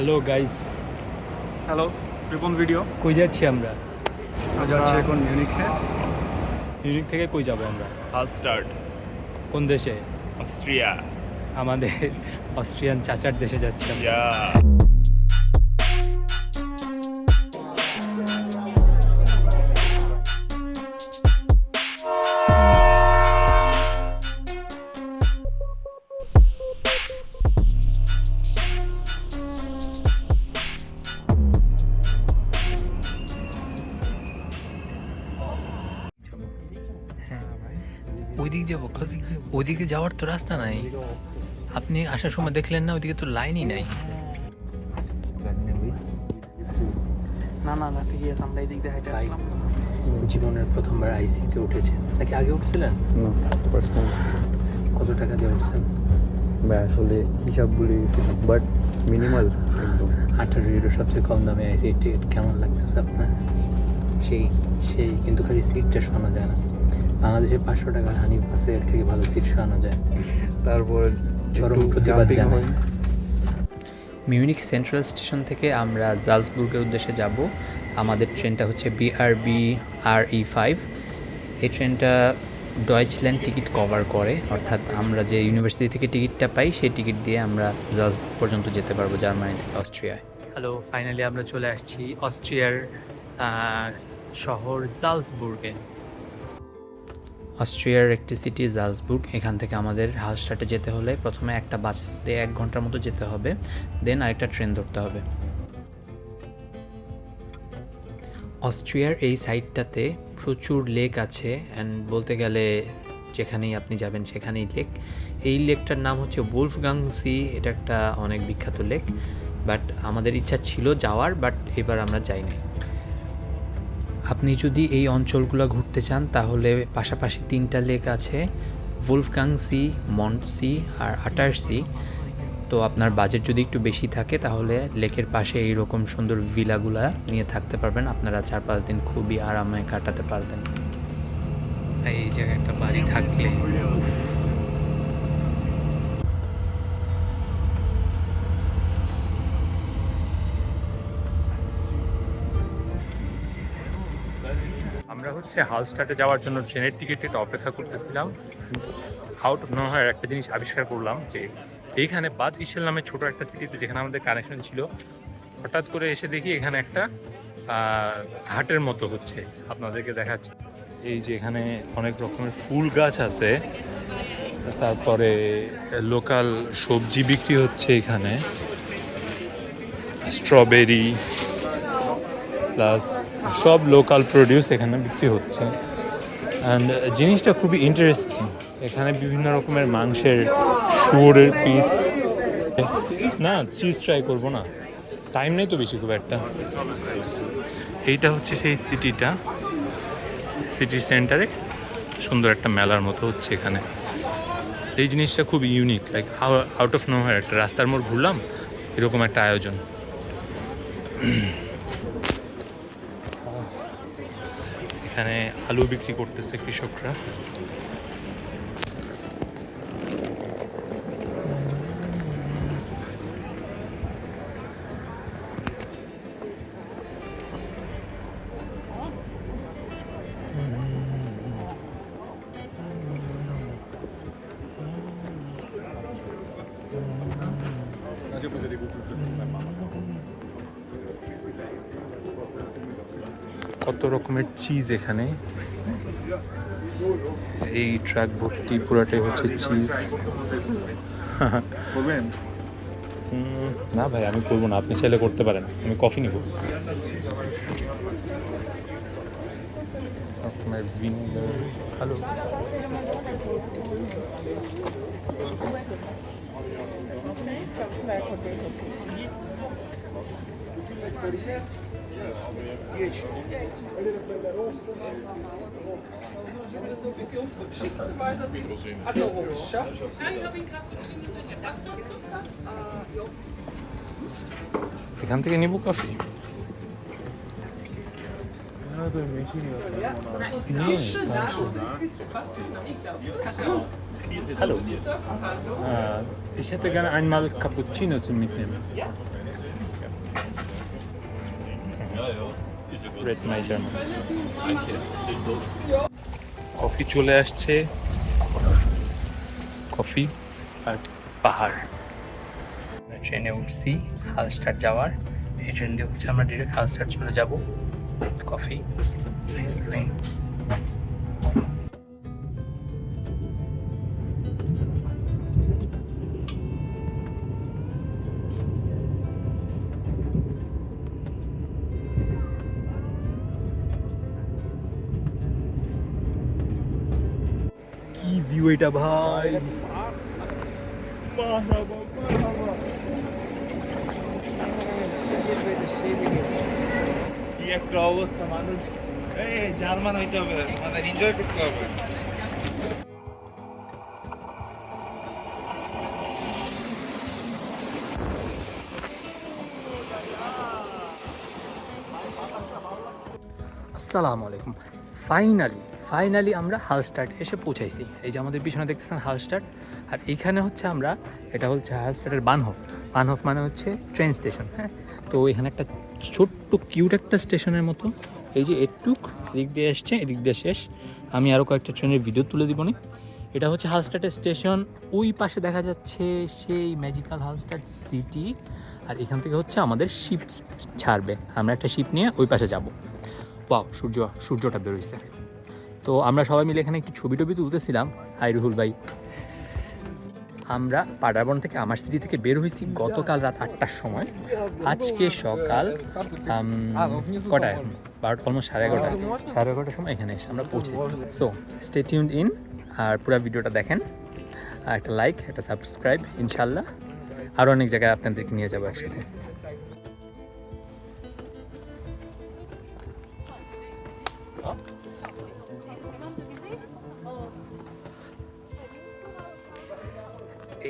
Hello guys hello Ripon video কই যাচ্ছি আমরা? আমরা যাচ্ছি এখন? মিউনিখে মিউনিক থেকে কই যাব আমরা? হাল স্টার্ট কোন দেশে? অস্ট্রিয়া আমাদের অস্ট্রিয়ান চাচার দেশে যাচ্ছি আমরা। ওইদিকে যাওয়ার তো রাস্তা নাই। আপনি আসার সময় দেখলেন না ওইদিকে তো লাইনই নাই। না না না ঠিকই আছে আমরা এই দিক দিয়ে হেঁটে আসলাম। জীবনের প্রথমবার আইসিতে উঠেছেন নাকি আগে উঠছিলেন? কত টাকা দিয়ে উঠছেন? ভাই আসলে হিসাব ভুলে গেছিলাম বাট মিনিমাল একদম। আঠারো ইউরো সবচেয়ে কম দামে আইসি টিকিট কেমন লাগতেছে আপনার? সেই সেই কিন্তু খালি সিটটা শোনা যায় না। বাংলাদেশে পাঁচশো টাকার হানি বাসে এর থেকে ভালো সিট শোনা যায়। তারপর চরম প্রতিবাদ জানাই। মিউনিক সেন্ট্রাল স্টেশন থেকে আমরা জালসবুর্গের উদ্দেশ্যে যাব। আমাদের ট্রেনটা হচ্ছে বিআরবি আর ই ফাইভ এই ট্রেনটা ডয়েচল্যান্ড টিকিট কভার করে অর্থাৎ আমরা যে ইউনিভার্সিটি থেকে টিকিটটা পাই সেই টিকিট দিয়ে আমরা জালসবুর্গ পর্যন্ত যেতে পারব জার্মানি থেকে অস্ট্রিয়ায়। হ্যালো ফাইনালি আমরা চলে আসছি অস্ট্রিয়ার শহর জালসবুর্গে। অস্ট্রিয়ার একটি সিটি জালসবুর্গ এখান থেকে আমাদের হালস্টার্টে যেতে হলে প্রথমে একটা বাস দিয়ে এক ঘণ্টার মতো যেতে হবে দেন আরেকটা ট্রেন ধরতে হবে। অস্ট্রিয়ার এই সাইডটাতে প্রচুর লেক আছে অ্যান্ড বলতে গেলে যেখানেই আপনি যাবেন সেখানেই লেক এই লেকটার নাম হচ্ছে ওলফগাং সি এটা একটা অনেক বিখ্যাত লেক বাট আমাদের ইচ্ছা ছিল যাওয়ার বাট এবার আমরা যাইনি। আপনি যদি এই অঞ্চলগুলো ঘুরতে চান, তাহলে পাশাপাশি তিনটা লেক আছে ভুলফগাং সি মন্ট সি আর আটার সি তো আপনার বাজেট যদি একটু বেশি থাকে, তাহলে লেকের পাশে এই রকম সুন্দর ভিলাগুলা নিয়ে থাকতে পারবেন। আপনারা চার পাঁচ দিন খুবই আরামে কাটাতে পারবেন। এই জায়গায় একটা বাড়ি থাকলে হচ্ছে হাউসটাটে যাওয়ার জন্য ট্রেনের টিকিট টিকিটটা অপেক্ষা করতেছিলাম। আউট অফ হয়, একটা জিনিস আবিষ্কার করলাম যে এইখানে বাদ ইসেল নামে ছোট একটা সিটিতে যেখানে আমাদের কানেকশন ছিল, হঠাৎ করে এসে দেখি এখানে একটা হাটের মতো হচ্ছে। আপনাদেরকে দেখাচ্ছি। এই যে এখানে অনেক রকমের ফুল গাছ আছে, তারপরে লোকাল সবজি বিক্রি হচ্ছে এখানে। স্ট্রবেরি প্লাস সব লোকাল প্রডিউস এখানে বিক্রি হচ্ছে। অ্যান্ড জিনিসটা খুবই ইন্টারেস্টিং এখানে বিভিন্ন রকমের মাংসের শুয়োরের পিস না চিজ ট্রাই করব না। টাইম নেই তো বেশি খুব একটা। এইটা হচ্ছে সেই সিটিটা সিটি সেন্টারে সুন্দর একটা মেলার মতো হচ্ছে এখানে। এই জিনিসটা খুব unique like how out of no একটা রাস্তার মোড় ঘুরলাম, এরকম একটা আয়োজন। এখানে আলু বিক্রি করতেছে কৃষকরা। রকমের চিজ এখানে। এই ট্রাক ভর্তি পুরাটাই হচ্ছে চিজ করবেন? না ভাই আমি করব না আপনি চাইলে করতে পারেন আমি কফি নিব। রকমের vinegar 10 Piccante che ne buca sì. Hallo. Äh, ich hätte gerne einmal Cappuccino zum Mitnehmen. Ja. Red my German coffee চলে আসছে। কফি আর পাহাড়। ট্রেনে উঠছি হালস্টার যাওয়ার। এই ট্রেন দিয়ে হচ্ছে আমরা ডিরেক্ট হালস্টার চলে যাব। কফি নাইস এটা ভাই। কি একটা অবস্থা মানুষ। এই জার্মান হইতে হবে মানে এনজয় করতে হবে। আসসালামু আলাইকুম। ফাইনালি ফাইনালি আমরা হালস্টার্ট এসে পৌঁছাইছি। এই যে আমাদের পিছনে দেখতেছেন হালস্টার্ট আর এইখানে হচ্ছে আমরা, এটা হচ্ছে হালস্টার্টের বানহফ। বানহফ মানে হচ্ছে ট্রেন স্টেশন হ্যাঁ? তো এখানে একটা ছোট্ট কিউট একটা স্টেশনের মতো। এই যে এটুক, এদিক দিয়ে এসছে, এদিক দিয়ে শেষ। আমি আরও কয়েকটা ট্রেনের ভিডিও তুলে দিব নি। এটা হচ্ছে হালস্টার্টের স্টেশন। ওই পাশে দেখা যাচ্ছে সেই ম্যাজিক্যাল হালস্টার্ট সিটি। আর এখান থেকে হচ্ছে আমাদের শিপ ছাড়বে। আমরা একটা শিপ নিয়ে ওই পাশে যাব। ওয়াও, সূর্য, সূর্যটা বেরোইছে তো আমরা সবাই মিলে এখানে একটু ছবি টবি তুলতেছিলাম। হাই রুহুল ভাই। আমরা পাডারবন থেকে আমার সিটি থেকে বের হয়েছি গতকাল রাত আটটার সময়। আজকে সকাল কটায়? বারোটা অলমোস্ট সাড়ে এগারোটা। সাড়ে এগারোটার সময় এখানে এসে আমরা পৌঁছেছি। সো স্টে টিউন ইন আর পুরো ভিডিওটা দেখেন। একটা লাইক একটা সাবস্ক্রাইব ইনশাল্লাহ আরও অনেক জায়গায় আপনাদেরকে নিয়ে যাব একসাথে।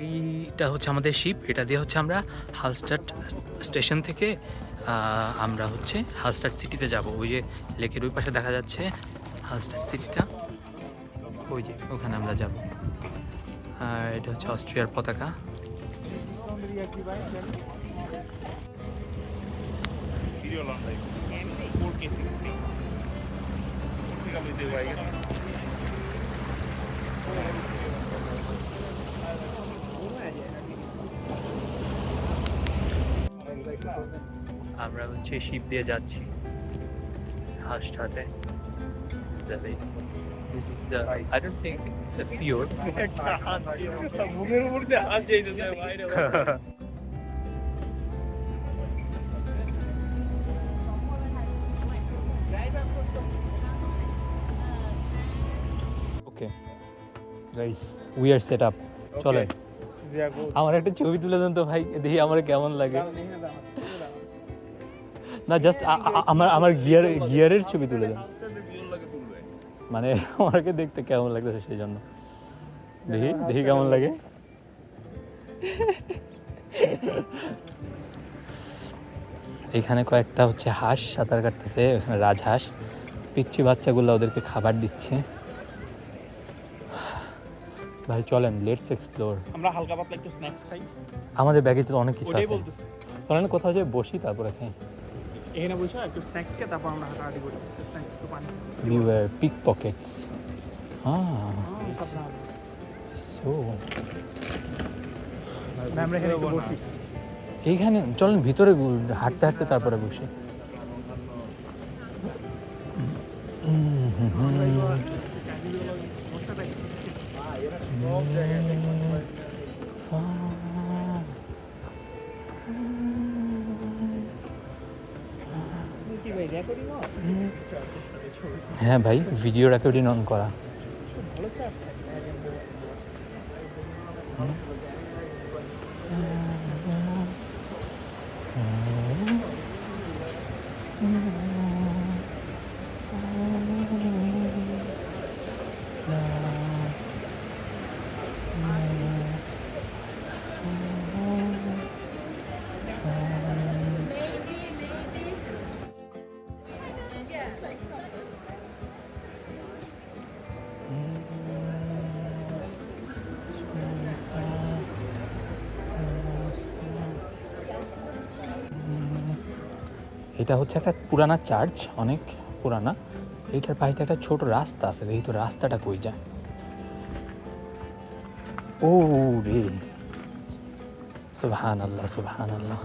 এইটা হচ্ছে আমাদের শিপ এটা দিয়ে হচ্ছে আমরা হালস্টার্ট স্টেশন থেকে আমরা হচ্ছে হালস্টার্ট সিটিতে যাব। ওই যে লেকের ওই পাশে দেখা যাচ্ছে হালস্টার্ট সিটিটা ওই যে ওখানে আমরা যাব। আর এটা হচ্ছে অস্ট্রিয়ার পতাকা। ভিডিও লং টাইম 4K 60 ঠিক আছে দিতে ভাই আমরা হচ্ছে শিপ দিয়ে যাচ্ছি। হাসটাতে। This is the I don't think it's a fjord. বাইরে okay guys we are set up চলেন। আমার একটা ছবি তুলে দেন তো ভাই দেখি আমার কেমন লাগে। না জাস্ট আমার আমার গিয়ার গিয়ারের ছবি তুলে দেন। মানে আমাকে দেখতে কেমন লাগতেছে সেই জন্য। দেখি দেখি কেমন লাগে। এখানে কয়েকটা হচ্ছে হাঁস সাঁতার কাটতেছে এখানে রাজহাঁস। পিচ্ছি বাচ্চাগুলো ওদেরকে খাবার দিচ্ছে। ভাই চলেন লেটস এক্সপ্লোর আমরা হালকা পাতলা একটু স্ন্যাক্স খাই। আমাদের ব্যাগে তো অনেক কিছু আছে। বলতেছি। চলেন কোথাও যে বসি তারপরে খাই। এখানে বসে একটু স্ন্যাক্স খেয়ে তারপর আমরা হাঁটাহাঁটি করি। স্ন্যাক্স একটু পানি। বিওয়ার পিক পকেটস হ্যাঁ হ্যাঁ, সো আমরা এখানে বসি। এইখানে চলেন ভিতরে হাঁটতে হাঁটতে তারপরে বসি। হ্যাঁ ভাই ভিডিও রেকর্ডিং অন করা Mm-hmm. এটা হচ্ছে একটা পুরানা চার্চ, অনেক পুরানা। এইটার পাশে একটা ছোট রাস্তা আছে, দেখি তো রাস্তাটা কই যায়। ও রে। সুবহান আল্লাহ সুবহান আল্লাহ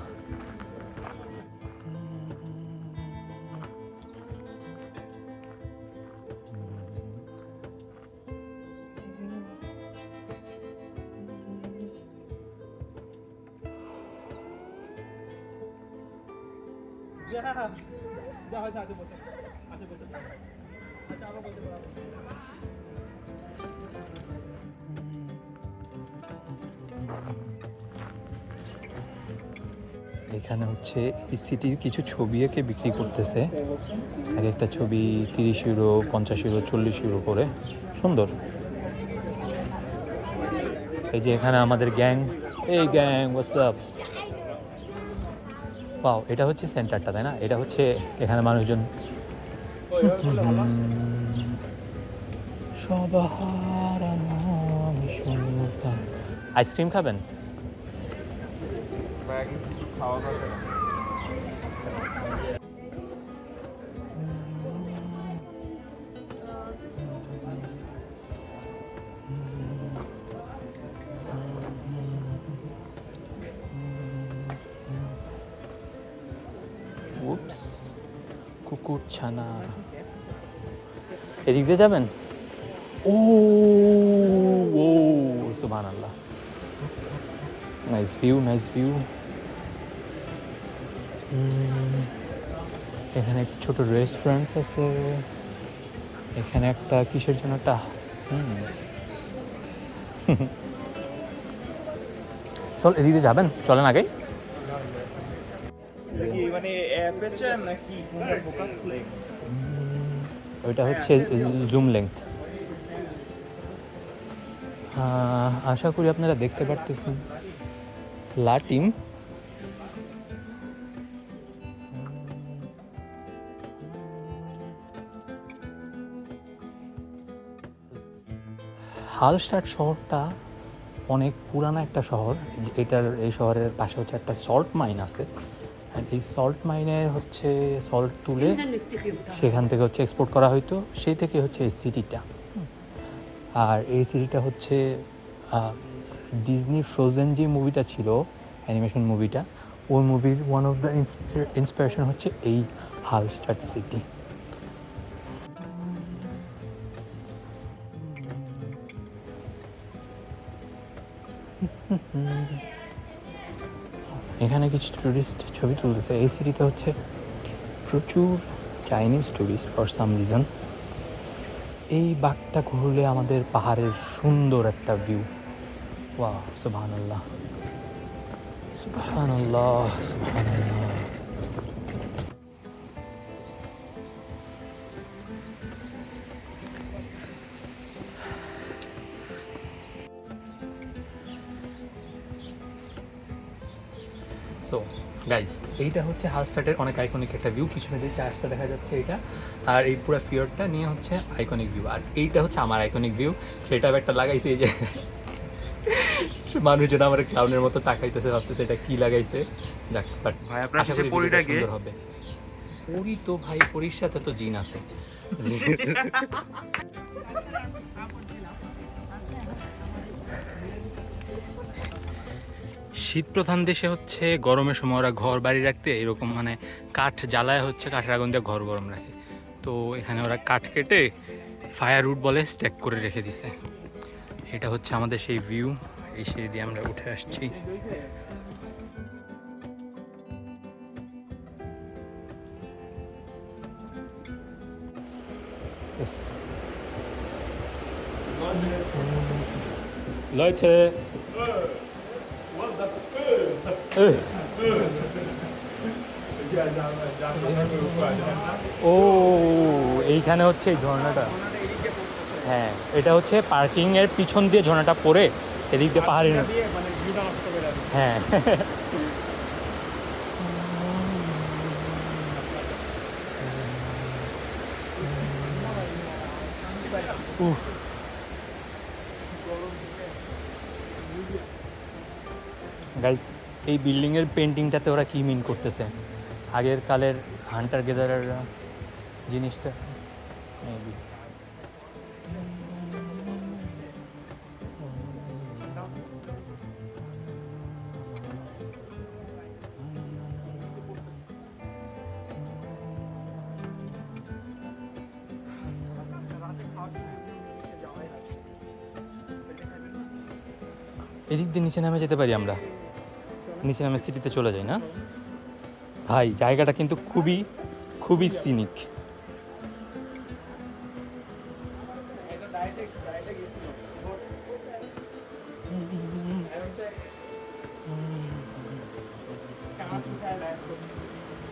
এখানে হচ্ছে সিটির কিছু ছবি এঁকে বিক্রি করতেছে। এক একটা ছবি তিরিশ ইউরো, পঞ্চাশ ইউরো, চল্লিশ ইউরো করে। সুন্দর। এই যে এখানে আমাদের গ্যাং। এই গ্যাং হোয়াটসঅ্যাপ পাও এটা হচ্ছে সেন্টারটা, তাই না? এটা হচ্ছে এখানে মানুষজন। আইসক্রিম খাবেন? ব্যাগে কিছু খাওয়া যাবে না উপস কুকুর ছানা এদিক দিয়ে যাবেন ও ও সুবহান আল্লাহ নাইস ভিউ নাইস ভিউ এখানে একটা ছোট রেস্টুরেন্টস আছে। এখানে একটা কিসের জন্য একটা। চল এদিকে যাবেন চলেন আগে মানে ওইটা হচ্ছে জুম লেংথ আশা করি আপনারা দেখতে পারতেছেন। লাটিম হালস্টার্ট শহরটা অনেক পুরানো একটা শহর। এটার এই শহরের পাশে হচ্ছে একটা সল্ট মাইন আছে। এই সল্ট মাইনে হচ্ছে সল্ট তুলে সেখান থেকে হচ্ছে এক্সপোর্ট করা হইতো। সেই থেকে হচ্ছে এই সিটিটা আর এই সিটিটা হচ্ছে ডিজনি ফ্রোজেন যে মুভিটা ছিল অ্যানিমেশন মুভিটা ওই মুভির ওয়ান অফ দ্য ইন্সপিরেশন হচ্ছে এই হালস্টার্ট সিটি এখানে কিছু টুরিস্ট ছবি তুলতেছে। এই সিটিতে হচ্ছে প্রচুর Chinese tourist for some reason এই বাঘটা ঘুরলে আমাদের পাহাড়ের সুন্দর একটা ভিউ ওয়া সুবহান আল্লাহ সুবহান আল্লাহ সুবহান আল্লাহ গাইস এইটা হচ্ছে হালস্টার্টের অনেক আইকনিক একটা ভিউ পিছনে যে চার্চটা দেখা যাচ্ছে এটা আর এই পুরো ফিওরটা নিয়ে হচ্ছে আইকনিক ভিউ আর এইটা হচ্ছে আমার আইকনিক ভিউ সেটা একটা লাগাইছে এই যে মানুষজন আমার ক্লাউনের মতো তাকাইতেছে ভাবতেছে এটা কি লাগাইছে। যাক বাট ভাই, আপনার কাছে সুন্দর হবে। পরি তো ভাই পরির সাথে তো জিন আছে। শীত প্রধান দেশে হচ্ছে গরমের সময় ওরা ঘর বাড়ি রাখতে এরকম মানে কাঠ জ্বালায় হচ্ছে, কাঠের আগুন দিয়ে ঘর গরম রাখে। তো এখানে ওরা কাঠ কেটে ফায়ার উড বলে স্ট্যাক করে রেখে দিছে। এটা হচ্ছে আমাদের সেই ভিউ এই সিঁড়ি দিয়ে আমরা উঠে আসছি। Leute! ও এইখানে হচ্ছে এই ঝর্ণাটা। হ্যাঁ এটা হচ্ছে পার্কিং এর পিছন দিয়ে ঝর্ণাটা পড়ে, এদিক দিয়ে পাহাড়ি হ্যাঁ। উফ। গাইজ এই বিল্ডিংয়ের পেন্টিংটাতে ওরা কি মিন করতেছে? আগের কালের হান্টার গেদারের জিনিসটা? এদিক দিয়ে নিচে নামে যেতে পারি আমরা? নিচে নামে সিটিতে চলে যাই, না? ভাই, জায়গাটা কিন্তু খুবই খুবই সিনিক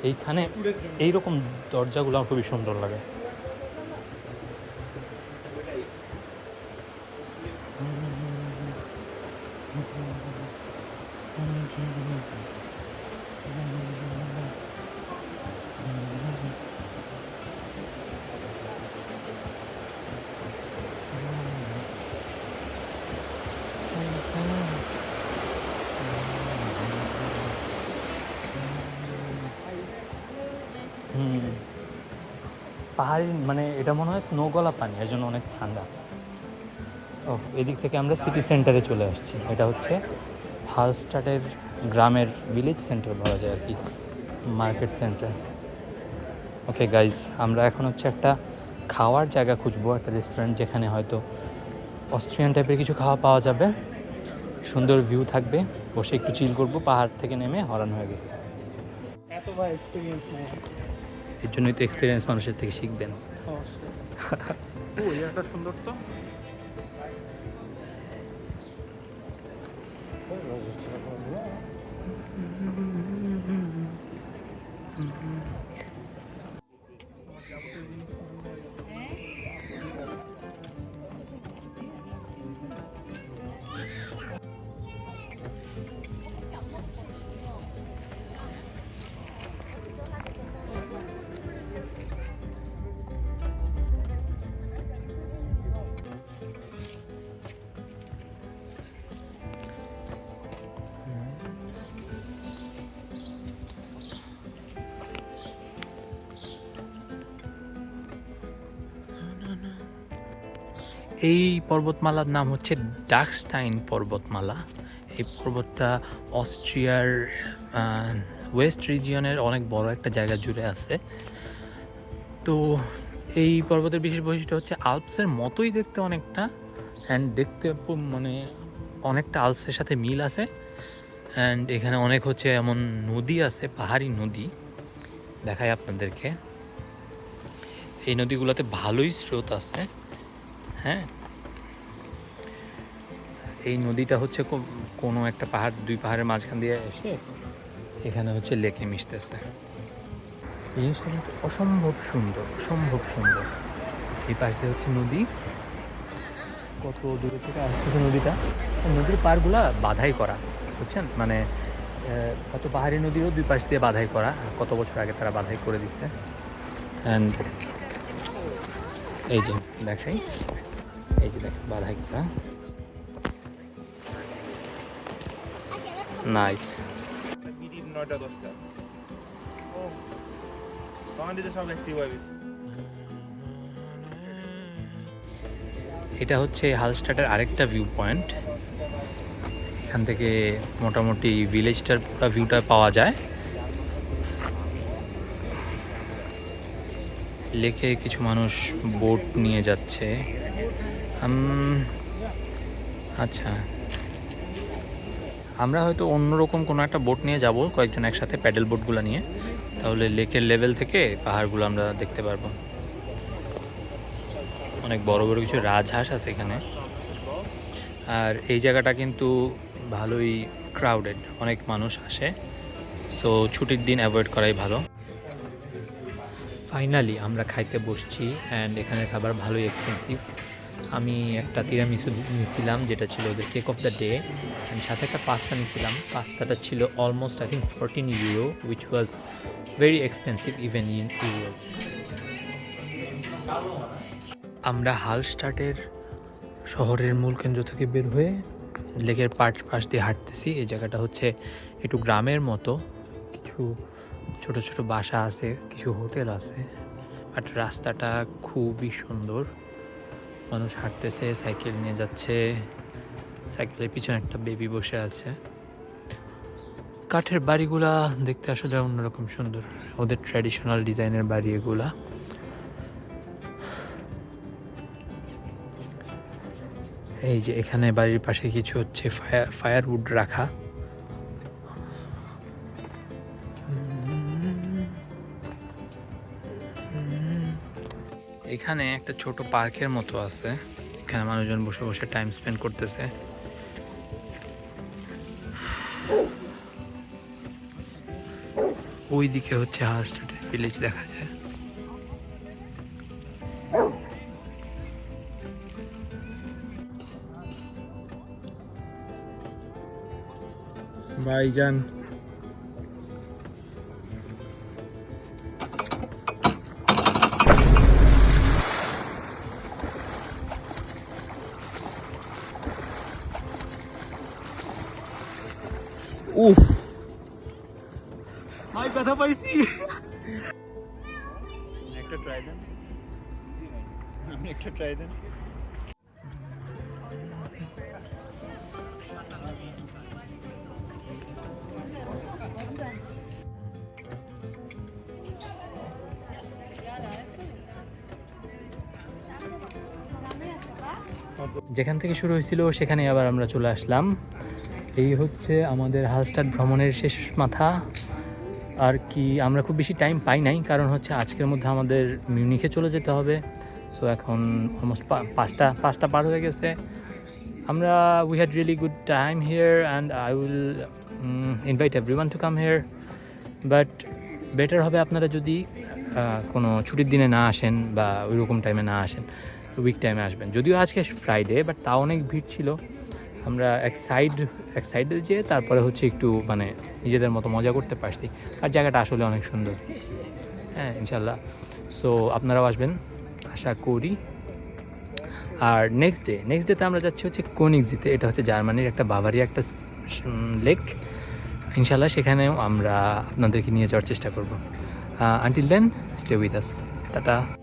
এইখানে এইরকম দরজাগুলো আমার খুবই সুন্দর লাগে। পাহাড়ি মানে এটা মনে হয় স্নো গলা পানি, এর জন্য অনেক ঠান্ডা। ও এদিক থেকে আমরা সিটি সেন্টারে চলে আসছি। এটা হচ্ছে হালস্টাটের গ্রামের ভিলেজ সেন্টার বলা যায় আর কি মার্কেট সেন্টার ওকে গাইজ আমরা এখন হচ্ছে একটা খাওয়ার জায়গা খুঁজবো, একটা রেস্টুরেন্ট যেখানে হয়তো অস্ট্রিয়ান টাইপের কিছু খাওয়া পাওয়া যাবে। সুন্দর ভিউ থাকবে, বসে একটু চিল করব, পাহাড় থেকে নেমে হরান হয়ে গেছে। এত ভাই এক্সপিরিয়েন্স নেই এর জন্যই তো এক্সপিরিয়েন্স মানুষের থেকে শিখবেন। এটা সুন্দর তো। এই পর্বতমালার নাম হচ্ছে ডাকস্টাইন পর্বতমালা। এই পর্বতটা অস্ট্রিয়ার ওয়েস্ট রিজিয়নের অনেক বড় একটা জায়গা জুড়ে আছে। তো এই পর্বতের বিশেষ বৈশিষ্ট্য হচ্ছে আলপসের মতোই দেখতে অনেকটা অ্যান্ড দেখতে মানে অনেকটা আলপসের সাথে মিল আছে। অ্যান্ড এখানে অনেক হচ্ছে এমন নদী আছে, পাহাড়ি নদী। দেখায় আপনাদেরকে। এই নদীগুলোতে ভালোই স্রোত আছে। হ্যাঁ। এই নদীটা হচ্ছে কোনো একটা পাহাড়, দুই পাহাড়ের মাঝখান দিয়ে এসে এখানে হচ্ছে লেকে মিশতেছে। এই জিনিসটা কিন্তু অসম্ভব সুন্দর অসম্ভব সুন্দর। এই পাশ দিয়ে হচ্ছে নদী। কত দূরে থেকে আসতেছে নদীটা? নদীর পাড়গুলা বাধাই করা, বুঝছেন? মানে কত পাহাড়ি নদীরও দুই পাশ দিয়ে বাধাই করা কত বছর আগে তারা বাধাই করে দিচ্ছে অ্যান্ড এই যে, দেখাই। এই যে বাধাই করা নাইস এটা হচ্ছে হালস্টাটের আরেকটা ভিউ পয়েন্ট এখান থেকে মোটামুটি ভিলেজটার পুরো ভিউটা পাওয়া যায়। লেকে কিছু মানুষ বোট নিয়ে যাচ্ছে। আচ্ছা। আমরা হয়তো অন্যরকম কোনো একটা বোট নিয়ে যাব, কয়েকজন একসাথে প্যাডেল বোটগুলো নিয়ে। তাহলে লেকের লেভেল থেকে পাহাড়গুলো আমরা দেখতে পারব। অনেক বড় বড় কিছু রাজহাঁস আছে এখানে। আর এই জায়গাটা কিন্তু ভালোই ক্রাউডেড অনেক মানুষ আসে। সো ছুটির দিন অ্যাভয়েড করাই ভালো। ফাইনালি আমরা খাইতে বসছি অ্যান্ড এখানের খাবার ভালোই এক্সপেন্সিভ আমি একটা তিরামিসু নিয়েছিলাম যেটা ছিল ওদের কেক অফ দ্য ডে আমি সাথে একটা পাস্তা নিয়েছিলাম পাস্তাটা ছিল almost I think fourteen euro which was very expensive even in euro আমরা হালস্টাটের শহরের মূল কেন্দ্র থেকে বের হয়ে লেকের পাট পাশ দিয়ে হাঁটতেছি। এই জায়গাটা হচ্ছে একটু গ্রামের মতো। কিছু ছোট ছোট বাসা আছে, কিছু হোটেল আছে বাট রাস্তাটা খুবই সুন্দর। মানুষ হাঁটতেছে, সাইকেল নিয়ে যাচ্ছে। সাইকেলের পিছনে একটা বেবি বসে আছে। কাঠের বাড়িগুলা দেখতে আসলে অন্যরকম সুন্দর। ওদের ট্র্যাডিশনাল ডিজাইনের বাড়ি এগুলা। এই যে এখানে বাড়ির পাশে কিছু হচ্ছে ফায়ার ফায়ারউড রাখা। এখানে একটা ছোট পার্কের মতো আছে। এখানে মানুষজন বসে বসে টাইম স্পেন্ড করতেছে। ওই দিকে হচ্ছে হার্স্টেটের ভিলেজ দেখা যায়। ভাইজান একটা ট্রাই দেন। আপনি একটা ট্রাই দেন। যেখান থেকে শুরু হয়েছিল সেখানে আবার আমরা চলে আসলাম। এই হচ্ছে আমাদের হালস্টার ভ্রমণের শেষ মাথা। আর কি আমরা খুব বেশি টাইম পাই নাই, কারণ হচ্ছে আজকের মধ্যে আমাদের মিউনিখে চলে যেতে হবে। সো এখন অলমোস্ট পাঁচটা পাঁচটা পার হয়ে গেছে। আমরা we had really good time here and I will invite everyone to come here but better হবে আপনারা যদি কোনো ছুটির দিনে না আসেন বা ওই রকম টাইমে না আসেন উইক টাইমে আসবেন। যদিও আজকে ফ্রাইডে বাট তাও অনেক ভিড় ছিল। আমরা এক সাইড এক সাইডে যেয়ে তারপরে হচ্ছে একটু মানে নিজেদের মতো মজা করতে পারছি। আর জায়গাটা আসলে অনেক সুন্দর। হ্যাঁ ইনশাল্লাহ সো আপনারাও আসবেন, আশা করি। আর নেক্সট ডে নেক্সট ডেতে আমরা যাচ্ছি হচ্ছে কোনিক্সিতে এটা হচ্ছে জার্মানির একটা বাভারিয়া একটা লেক। ইনশাল্লাহ সেখানেও আমরা আপনাদেরকে নিয়ে যাওয়ার চেষ্টা করব। Until then stay with us tata.